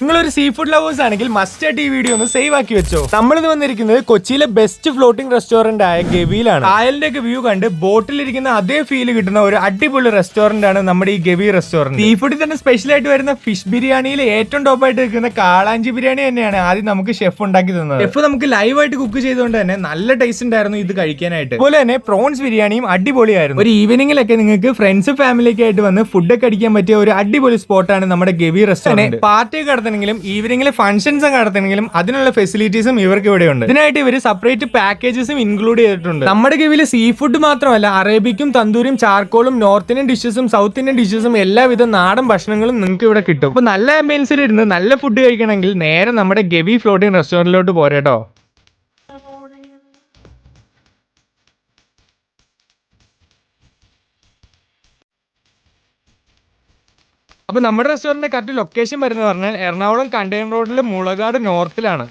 നിങ്ങളൊരു sea food lovers ആണെങ്കിൽ must ആയിട്ട് ഈ വീഡിയോ ഒന്ന് സേവ് ആക്കി വെച്ചോ. നമ്മളിത് വന്നിരിക്കുന്നത് കൊച്ചിയിലെ ബെസ്റ്റ് ഫ്ലോട്ടിംഗ് റെസ്റ്റോറന്റ് ആയ ഗവിയിലാണ്. കായലിന്റെ ഒക്കെ വ്യൂ കണ്ട് ബോട്ടിലിരിക്കുന്ന അതേ ഫീൽ കിട്ടുന്ന ഒരു അടിപൊളി റെസ്റ്റോറന്റ് ആണ് നമ്മുടെ ഈ ഗവി റെസ്റ്റോറന്റ് സീ ഫുഡിൽ തന്നെ സ്പെഷ്യൽ ആയിട്ട് വരുന്ന ഫിഷ് ബിരിയാണിയിൽ ഏറ്റവും ടോപ്പ് ആയിട്ട് നിൽക്കുന്ന കാളാഞ്ചി ബിരിയാണി തന്നെയാണ് ആദ്യം നമുക്ക് ഷെഫ് ഉണ്ടാക്കി തന്നത്. ഷെഫ് നമുക്ക് ലൈവ് ആയിട്ട് കുക്ക് ചെയ്തുകൊണ്ട് തന്നെ നല്ല ടേസ്റ്റ് ഉണ്ടായിരുന്നു ഇത് കഴിക്കാനായിട്ട്. അതുപോലെ തന്നെ പ്രോൺസ് ബിരിയാണിയും അടിപൊളിയായിരുന്നു. ഒരു ഈവനിങ്ങിലൊക്കെ നിങ്ങൾക്ക് ഫ്രണ്ട്സ് ഫാമിലിയൊക്കെ ആയിട്ട് വന്ന് ഫുഡൊക്കെ അടിക്കാൻ പറ്റിയ ഒരു അടിപൊളി സ്പോട്ടാണ് നമ്മുടെ ഗവി റെസ്റ്റോറന്റ് പാർട്ടി നടത്തണമെങ്കിലും ഈവനിങ്ങിൽ ഫംഗ്ഷൻസ് നടത്തണമെങ്കിലും അതിനുള്ള ഫെസിലിറ്റീസും ഇവർക്ക് ഇവിടെ ഉണ്ട് ഇതിനായിട്ട് ഇവർ സെപ്പറേറ്റ് പാക്കേജസും ഇൻക്ലൂഡ് ചെയ്തിട്ടുണ്ട്. നമ്മുടെ ഗവിയിൽ സീ ഫുഡ് മാത്രമല്ല അറേബിക്കും തന്തൂരിയും ചാർക്കോളും നോർത്ത് ഇന്ത്യൻ ഡിഷസും സൗത്ത് ഇന്ത്യൻ ഡിഷസും എല്ലാവിധ നാടൻ ഭക്ഷണങ്ങളും നിങ്ങൾക്ക് ഇവിടെ കിട്ടും. അപ്പൊ നല്ല ആംബിയൻസിൽ ഇരുന്ന് നല്ല ഫുഡ് കഴിക്കണമെങ്കിൽ നേരെ നമ്മുടെ ഗവി ഫ്ലോട്ടിംഗ് റെസ്റ്റോറന്റിലോട്ട് പോരേട്ടോ. അപ്പൊ നമ്മുടെ റെസ്റ്റോറന്റിന്റെ കറക്റ്റ് ലൊക്കേഷൻ വരുന്നത് പറഞ്ഞാൽ എറണാകുളം കണ്ടെയ്നർ റോഡിലെ മുളകാട് നോർത്തിലാണ്